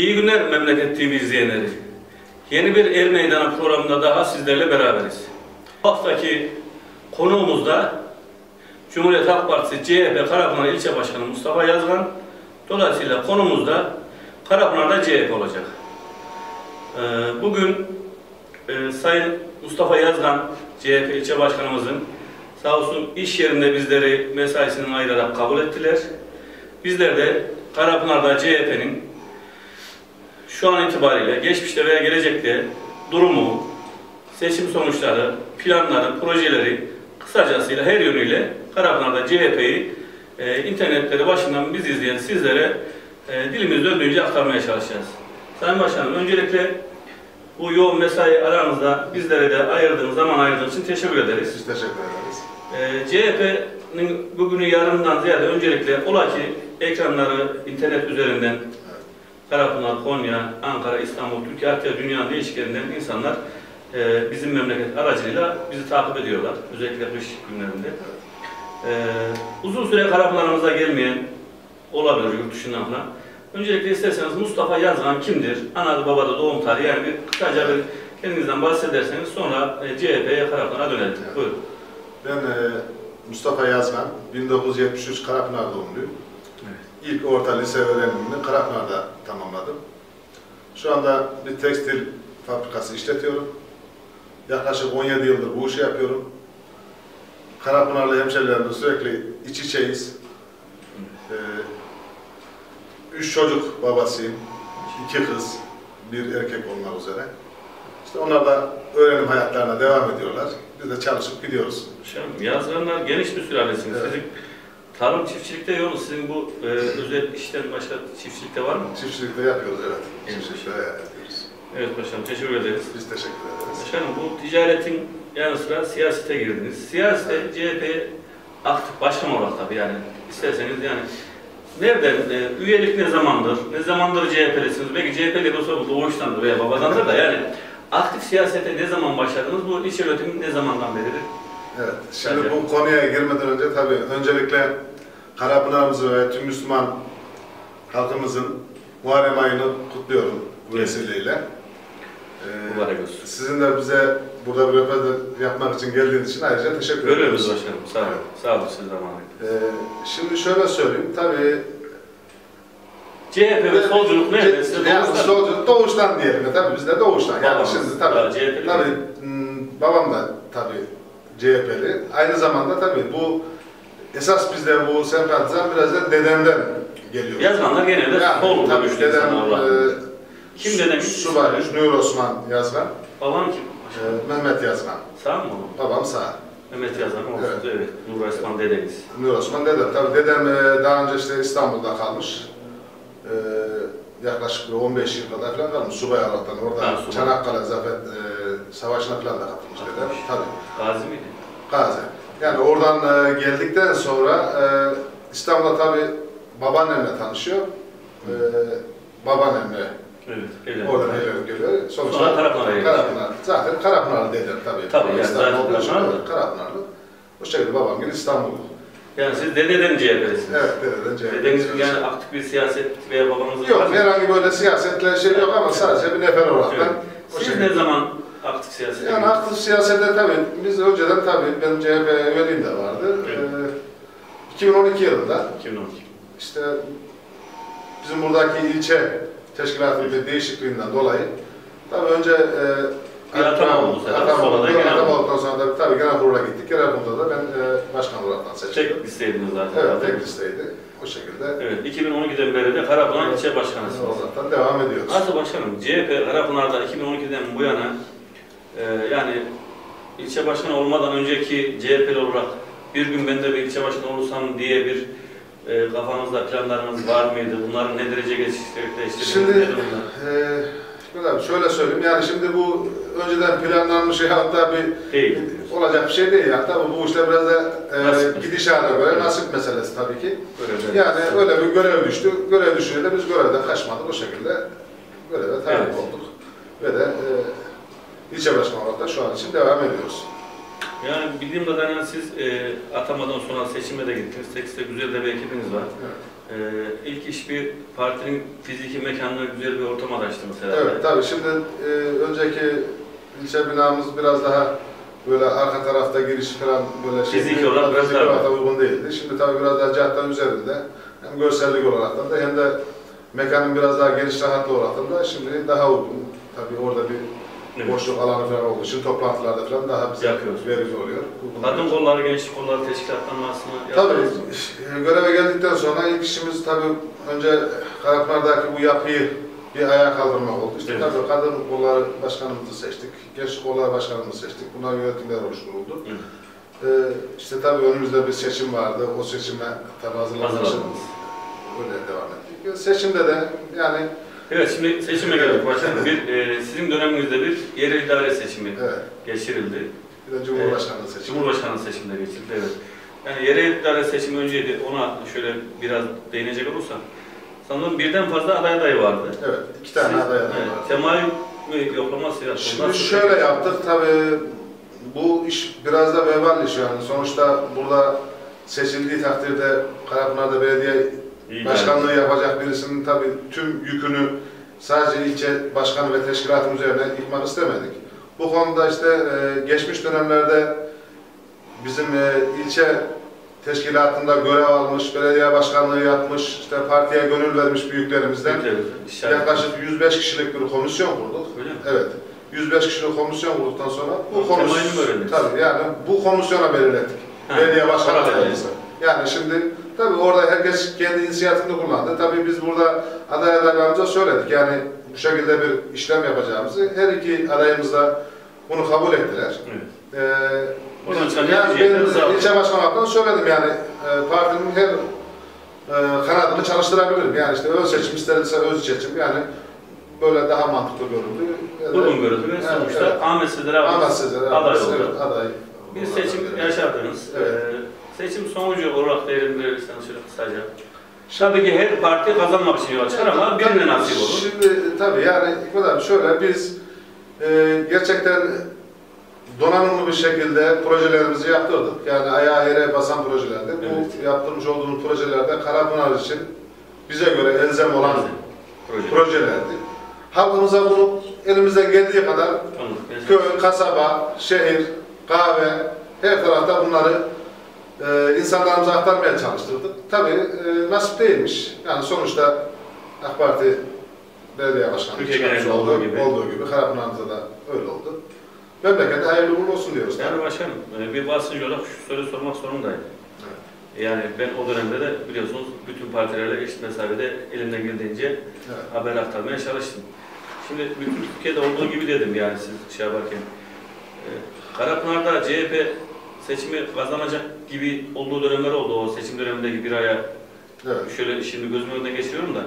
İyi günler Memleket TV izleyenleri. Yeni bir Er Meydanı programında daha sizlerle beraberiz. Bu haftaki konuğumuz da Cumhuriyet Halk Partisi CHP Karapınar İlçe Başkanı Mustafa Yazgan. Dolayısıyla konumuz da Karapınar'da CHP olacak. Ee, Bugün e, Sayın Mustafa Yazgan, CHP ilçe başkanımızın sağ olsun iş yerinde bizleri mesaisinin ayırarak kabul ettiler. Bizler de Karapınar'da CHP'nin şu an itibariyle geçmişte veya gelecekte durumu, seçim sonuçları, planları, projeleri kısacasıyla her yönüyle Karapınar'da CHP'yi e, internetleri başından biz izleyen sizlere e, dilimiz döndüğünce aktarmaya çalışacağız. Sayın Başkanım öncelikle bu yoğun mesai aranızda bizlere de ayırdığınız zaman ayırdığınız için teşekkür ederiz. Biz teşekkür ederiz. Ee, CHP'nin bugünü yarından ziyade öncelikle ola ki ekranları internet üzerinden Karapınar, Konya, Ankara, İstanbul, Türkiye hatta dünyanın değişik yerinden insanlar e, bizim memleket aracılığıyla bizi takip ediyorlar. Özellikle kış günlerinde. Ee, uzun süre Karapınar'ımıza gelmeyen olabilir yurt dışından falan. Öncelikle isterseniz Mustafa Yazgan kimdir? Anadı babada doğum tarihi yani bir kısaca bir kendinizden bahsederseniz sonra e, CHP'ye Karapınar'a dönelim. Evet. Buyurun. Ben e, Mustafa Yazgan, 1973 Karapınar doğumluyum. İlk orta lise öğrenimini Karapınar'da tamamladım. Şu anda bir tekstil fabrikası işletiyorum. Yaklaşık 17 yıldır bu işi yapıyorum. Karapınarlı hemşerilerimle sürekli iç içeyiz. E, üç çocuk babasıyım. iki kız, bir erkek olmak üzere. İşte onlar da öğrenim hayatlarına devam ediyorlar. Biz de çalışıp gidiyoruz. Şahım, Yazganlar geniş bir sülalesiniz. Evet. Sizin tarım çiftçilikte yoğunuz. Sizin bu e, özel işten başka çiftçilikte var mı? Çiftçilikte yapıyoruz evet. Evet. Çiftçilikte yapıyoruz. Evet başkanım teşekkür ederiz. Biz teşekkür ederiz. Başkanım bu ticaretin yanı sıra siyasete girdiniz. Siyasete CHP aktif başkan olarak tabii yani isterseniz yani nereden, e, üyelik ne zamandır, ne zamandır CHP'lisiniz? Belki CHP'li olsa bu doğuştandır veya babadandır da yani aktif siyasete ne zaman başladınız? Bu iç yönetim ne zamandan beridir? Evet. Şimdi Evet. bu konuya girmeden önce tabii öncelikle Karapınar'ımızı ve tüm Müslüman halkımızın Muharrem ayını kutluyorum bu Evet. vesileyle. Ee, Mübarek olsun. sizin de bize burada bir röportaj yapmak için geldiğiniz için ayrıca teşekkür Görüyoruz ediyoruz. başkanım. Sağ olun. Sağ olun siz zamanı. Ee, şimdi şöyle söyleyeyim, tabii CHP ve solculuk nerede? Size yani solculuk doğuştan diyelim tabii bizde doğuştan. Yani Babamız şimdi tabii, CHP'li tabii mi? hmm, babam da tabii CHP'li. Aynı zamanda tabii bu esas bizde bu sempatizan biraz da dedemden geliyor. Yazganlar genelde Yani sol tabii görüşlü dedem e, Kim dedem? Subay Nur Osman Yazgan, Babam kim? e, Mehmet Yazgan. Sağ mı oğlum? Babam sağ. Mehmet Yazan olsun. Evet. Evet. Nur Osman dedeniz. Nur Osman dedem. Tabii dedem e, daha önce işte İstanbul'da kalmış. E, yaklaşık bir 15 yıl kadar falan kalmış. Subay olaraktan orada Ha. Çanakkale Zafer e, Savaşı'na falan da katılmış dedem. Tabii. Gazi miydi? Gazi. Yani oradan e, geldikten sonra e, İstanbul'da tabii babaannemle tanışıyor. E, babaannemle Evet. Öyle. oradan evlenip geliyor. Sonuçta Sonra Karapınar'a. Karapınar. Zaten Karapınarlı dedem tabii. Tabii, yani zaten Karapınarlı. Karapınarlı. O şekilde babam gibi İstanbul'da. Yani siz dededen CHP'lisiniz. Evet, dededen CHP. Dedeniz yani aktif bir siyaset veya babanızın var Yok, mı? herhangi böyle siyasetle şey yok ama sadece bir nefer olarak Evet. ben Siz ne zaman aktif siyasete Yani aktif siyasete tabii, biz önceden tabii, benim CHP üyeliğim de vardı. Evet. Ee, 2012 yılında 2012. işte bizim buradaki ilçe teşkilatının bir değişikliğinden dolayı tabii önce e, Bir atama oldu sefer, atama oldu. Atama olduktan sonra da tabii genel kurula gittik. Genel kurulda da ben e, başkan olarak seçildim. Tek listeydiniz zaten. Evet, tek listeydi. O şekilde Evet. 2012'den beri de Karapınar ilçe başkanısınız. olaraktan devam ediyoruz. Nasıl başkanım? CHP Karapınar'da 2012'den bu yana e, yani ilçe başkanı olmadan önceki CHP'li olarak bir gün ben de bir ilçe başkanı olursam diye bir e, kafanızda planlarınız var mıydı? Bunların ne derece gerçekleştirdiniz? Şimdi e, Şöyle, söyleyeyim yani şimdi bu önceden planlanmış şey hatta bir Değil. olacak bir şey değil yani tabii bu işler biraz da e, gidişata göre nasip meselesi tabii ki. Böyle Yani öyle bir görev düştü. Görev düşünce de biz görevden kaçmadık o şekilde göreve tabi Evet. olduk. Ve de e, ilçe başkanı olarak da şu an için devam ediyoruz. Yani bildiğim kadarıyla siz e, atamadan sonra seçime de gittiniz. Tekste güzel de bir ekibiniz var. Evet. Ee, ilk iş bir partinin fiziki mekanına güzel bir ortam araştırması herhalde. Evet tabii şimdi e, önceki ilçe binamız biraz daha böyle arka tarafta giriş falan böyle şey Fiziki olarak biraz daha- uygun değildi. Şimdi tabii biraz daha caddenin üzerinde hem görsellik olarak da hem de mekanın biraz daha geniş rahatlı olarak da şimdi daha uygun. Tabii orada bir Evet. boşluk alanı falan olduğu için toplantılarda falan daha bize Yapıyoruz. verici oluyor. Kadın kolları, gençlik kolları teşkilatlanmasını Tabii yaptınız. e, göreve geldikten sonra ilk işimiz tabii önce Karapınar'daki bu yapıyı bir ayağa kaldırmak oldu. İşte Evet. tabii kadın kolları başkanımızı seçtik, gençlik kolları başkanımızı seçtik. Bunlar yönetimler oluşturuldu. Evet. Ee, işte tabii önümüzde bir seçim vardı. O seçime tabii hazırlanmak için Hazırladınız. öyle devam ettik. Seçimde de yani Evet şimdi seçime geldik başkanım. Bir, e, sizin döneminizde bir yerel idare seçimi evet, geçirildi. bir de Cumhurbaşkanlığı seçimi. Cumhurbaşkanlığı seçiminde geçirildi evet. Yani yerel idare seçimi önceydi. Ona şöyle biraz değinecek olursam. Sanırım birden fazla aday adayı vardı. Evet, iki tane Siz- aday aday evet, var. Temayül mü yoklaması yaptınız? Şimdi Nasıl- şöyle yaptık tabii bu iş biraz da vebal iş yani. Sonuçta burada seçildiği takdirde Karapınar'da belediye İyi başkanlığı yapacak birisinin tabii tüm yükünü sadece ilçe başkanı ve teşkilatın üzerine yıkmak istemedik. Bu konuda işte e, geçmiş dönemlerde bizim e, ilçe teşkilatında görev almış, belediye başkanlığı yapmış, işte partiye gönül vermiş büyüklerimizden Evet, yaklaşık 105 kişilik bir komisyon kurduk. Öyle mi? Evet. 105 kişilik komisyon kurduktan sonra bu komisyon tabii yani bu komisyona belirledik. Ha, Belediye başkanı adayımızı. Yani şimdi tabii orada herkes kendi inisiyatifini kullandı. Tabii biz burada aday adaylarımıza söyledik. Yani bu şekilde bir işlem yapacağımızı her iki adayımız da bunu kabul ettiler. Evet. Ee, biz- yani ben ilçe başkanı hakkında söyledim yani e, partinin her e, kanadını çalıştırabilirim. Yani işte öz seçim isterse öz seçim yani böyle daha mantıklı da- Uygun görüldü Evet, sonuçta evet. Ahmet Sezer aday oldu. aday. Bir seçim yaşadınız. Evet. Ee, seçim sonucu olarak değerlendirirseniz şöyle kısaca. Tabii ki her parti kazanmak için yola çıkar ama birine nasip olur. Şimdi tabii yani İkbal abi şöyle biz e, gerçekten donanımlı bir şekilde projelerimizi yaptırdık. Yani ayağa yere basan projelerdi. Bu Evet. yaptırmış olduğumuz projelerde Karapınar için bize göre elzem olan Proje. projelerdi. Halkımıza bunu elimizden geldiği kadar Anladık. köy, kasaba, şehir, kahve her tarafta bunları e, insanlarımıza aktarmaya çalıştırdık. Tabii e, nasip değilmiş. Yani sonuçta AK Parti belediye başkanı genelinde olduğu gibi. olduğu gibi Karapınar'da da öyle oldu. Memlekete hayırlı uğurlu olsun diyoruz. Yani başkanım, e, bir basıncı olarak şu soruyu sormak zorundayım. Yani ben o dönemde de biliyorsunuz bütün partilerle eşit mesafede elimden geldiğince Evet. haber aktarmaya çalıştım. Şimdi bütün Türkiye'de olduğu gibi dedim yani siz şey yaparken. E, Karapınar'da CHP seçimi kazanacak gibi olduğu dönemler oldu o seçim dönemindeki bir aya Evet. şöyle şimdi gözümün önüne geçiriyorum da.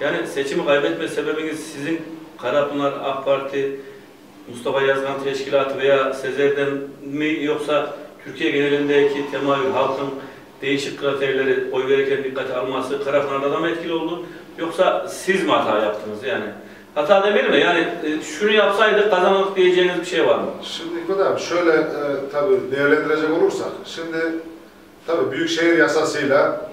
Yani seçimi kaybetme sebebiniz sizin Karapınar AK Parti, Mustafa Yazgan Teşkilatı veya Sezer'den mi yoksa Türkiye genelindeki temayül halkın değişik kriterleri oy verirken dikkate alması Karapınar'da da mı etkili oldu? Yoksa siz mi hata yaptınız yani? Hata demeyelim de yani e, şunu yapsaydık kazanırdık diyeceğiniz bir şey var mı? Şimdi İkbal abi şöyle e, tabii değerlendirecek olursak, şimdi tabii Büyükşehir yasasıyla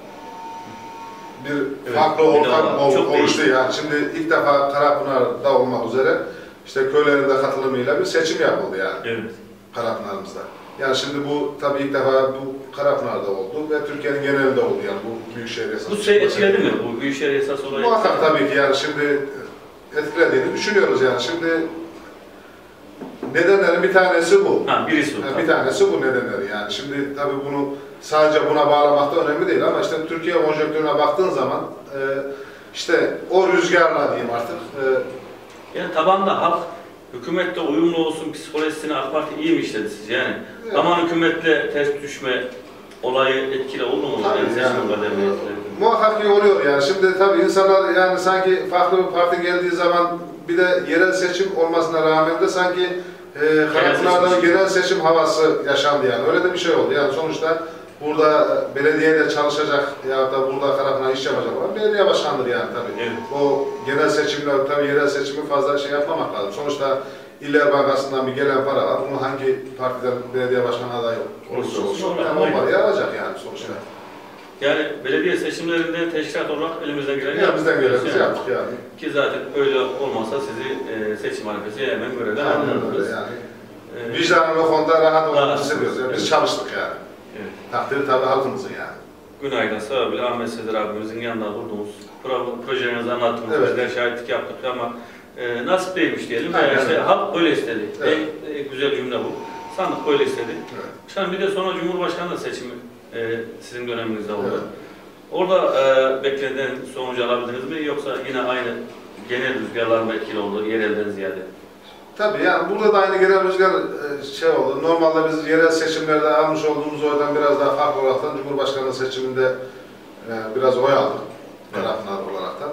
bir Evet, farklı bir de ortam var. ol- Çok oluştu değişti. yani. Şimdi ilk defa Karapınar'da olmak üzere işte köylerin de katılımıyla bir seçim yapıldı yani Evet. Karapınar'ımızda. Yani şimdi bu tabii ilk defa bu Karapınar'da oldu ve Türkiye'nin genelinde oldu yani bu Büyükşehir yasası. Bu şey etkiledi mi? Bu Büyükşehir Esas olayı. Muhakkak tabii ki yani şimdi etkilediğini düşünüyoruz yani. Şimdi nedenlerin bir tanesi bu. Ha birisi o. Yani bir tanesi bu nedenleri yani. Şimdi tabii bunu sadece buna bağlamak da önemli değil ama işte Türkiye konjonktürüne baktığın zaman e, işte o rüzgarla diyeyim artık e, Yani tabanda halk hükümetle uyumlu olsun psikolojisini AK Parti iyi mi işledi sizce yani? Aman hükümetle ters düşme olayı etkili oldu mu? Tabii yani seçim muhakkak ki oluyor yani. Şimdi tabii insanlar yani sanki farklı bir parti geldiği zaman bir de yerel seçim olmasına rağmen de sanki e, Karapınar'da seçim. genel seçim havası yaşandı yani. Öyle de bir şey oldu. Yani sonuçta burada belediyede çalışacak ya da burada Karapınar iş yapacak olan belediye başkanıdır yani tabii. Evet. O genel seçimler tabii yerel seçimi fazla şey yapmamak lazım. Sonuçta İller Bankası'ndan bir gelen para var. Bunu hangi partiden belediye başkanı adayı olursa olsun yani o parayı alacak yani sonuçta. Yani belediye seçimlerinde teşkilat olarak elimizden geleni Ya bizden yapıyoruz gelenizi yani. yaptık yani. Ki zaten öyle olmasa sizi e, seçim arifesi hemen görevden Aynen alınırdınız. öyle yani. E, Vicdanın o konuda rahat Rahat. hissediyoruz. Yani biz çalıştık yani. evet. Takdiri tabii halkımızın yani. Günay'dan sebebiyle Ahmet Sezer abimizin yanında kurduğumuz pro- projenizi anlattığımız Evet. bizler şahitlik yaptık ama e, nasip değilmiş diyelim. Aynen Veya işte öyle. halk böyle istedi. Evet. En, en güzel cümle bu. Sandık böyle istedi. Evet. Şimdi bir de sonra Cumhurbaşkanlığı seçimi e, sizin döneminizde oldu. Evet. Orada e, beklenen sonucu alabildiniz mi yoksa yine aynı genel rüzgarların etkili oldu yerelden ziyade? Tabii yani burada da aynı genel rüzgar e, şey oldu. Normalde biz yerel seçimlerde almış olduğumuz oydan biraz daha farklı olaraktan Cumhurbaşkanlığı seçiminde e, biraz oy aldık. Taraflar olaraktan.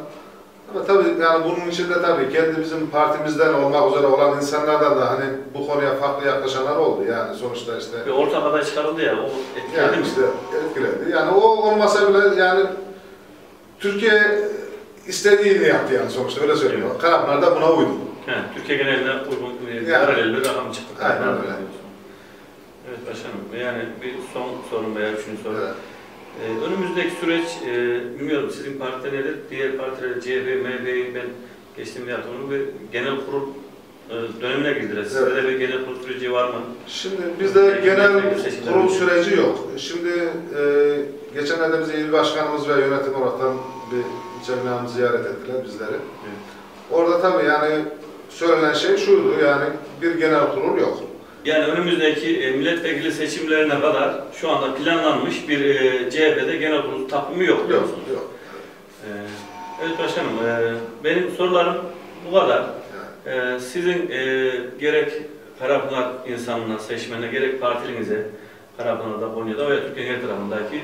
Ama tabii yani bunun içinde tabii kendi bizim partimizden olmak üzere olan insanlardan da hani bu konuya farklı yaklaşanlar oldu. Yani sonuçta işte Bir ortak aday çıkarıldı ya, o etkiledi yani mi? işte etkiledi. Yani o olmasa bile yani Türkiye istediğini yaptı yani sonuçta öyle söylüyorum. Evet. Karapınar da buna uydu. Yani Türkiye geneline uygun bir Yani. paralel bir rakam çıktı. Aynen öyle. Evet başkanım, yani bir son sorun veya üçüncü soru. Evet. Ee, önümüzdeki süreç, e, bilmiyorum sizin partide nedir, diğer partiler CHP, MHP'yi ben geçtiğimde yaptım onu ve genel kurul e, dönemine girdiler. Sizde Evet. de bir genel kurul süreci var mı? Şimdi bizde Peki, genel kurul süreci yok. Şimdi e, geçenlerde bize il başkanımız ve yönetim olaraktan bir binamızı ziyaret ettiler bizleri. Orada tabii yani söylenen şey şuydu yani bir genel kurul yok. Yani önümüzdeki e, milletvekili seçimlerine kadar şu anda planlanmış bir e, CHP'de genel kurul takvimi yok Yok, yok. Ee, evet başkanım, e, benim sorularım bu kadar. Sizin e, gerek Karapınar insanına, seçmenine, gerek partilinize, Karapınar'da, Konya'da veya Türkiye'nin her tarafındaki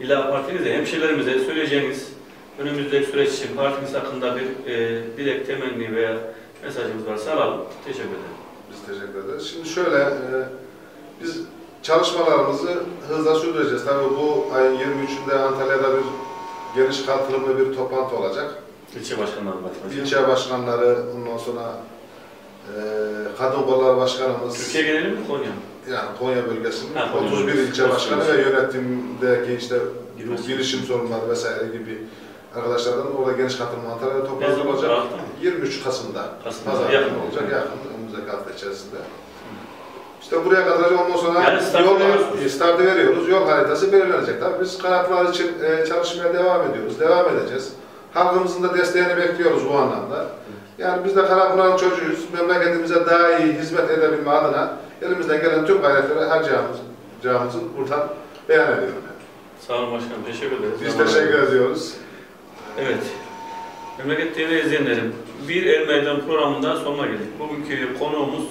ila partinize, hemşehrilerimize söyleyeceğiniz önümüzdeki süreç için partiniz hakkında bir e, dilek, temenni veya mesajınız varsa alalım. Teşekkür ederim. Biz teşekkür ederiz. Şimdi şöyle e, biz çalışmalarımızı hızla sürdüreceğiz. Tabii bu ayın 23'ünde Antalya'da bir geniş katılımlı bir toplantı olacak. İlçe başkanları başkanım. İlçe başkanları, ondan sonra e, kadın kolları başkanımız, Türkiye geneli mi Konya yani Konya bölgesinin Ha, Konya 31 bölgesi. ilçe başkanı ve yönetimdeki işte bu Girişim. sorunları vesaire gibi arkadaşlardan orada geniş katılım Antalya'da toplantı olacak. Hafta mı? 23 Kasım'da. Kasım'da. Pazar Yakın. olacak. Yakın. Önümüzdeki hafta içerisinde. İşte buraya kadar ondan sonra Yani yol, startı veriyoruz. Yol haritası belirlenecek. Tabii biz kanatlar için e, çalışmaya devam ediyoruz. Devam edeceğiz. Halkımızın da desteğini bekliyoruz bu anlamda. Yani biz de Karapınar'ın çocuğuyuz. Memleketimize daha iyi hizmet edebilme adına elimizden gelen tüm gayretleri harcayacağımızı buradan beyan ediyorum. Yani. Sağ olun başkanım. Teşekkür ederiz. Biz teşekkür ediyoruz. Evet. Memleket TV izleyenlerim, Bir El Meydan programında sonuna geldik. Bugünkü konuğumuz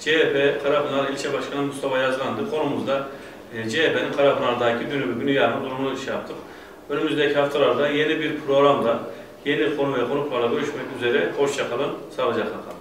CHP Karapınar İlçe Başkanı Mustafa Yazgan'dı. Konumuzda e, CHP'nin Karapınar'daki dünü bugünü yarın durumunu şey yaptık. Önümüzdeki haftalarda yeni bir programda yeni konu ve konuklarla görüşmek üzere. Hoşçakalın, sağlıcakla kalın.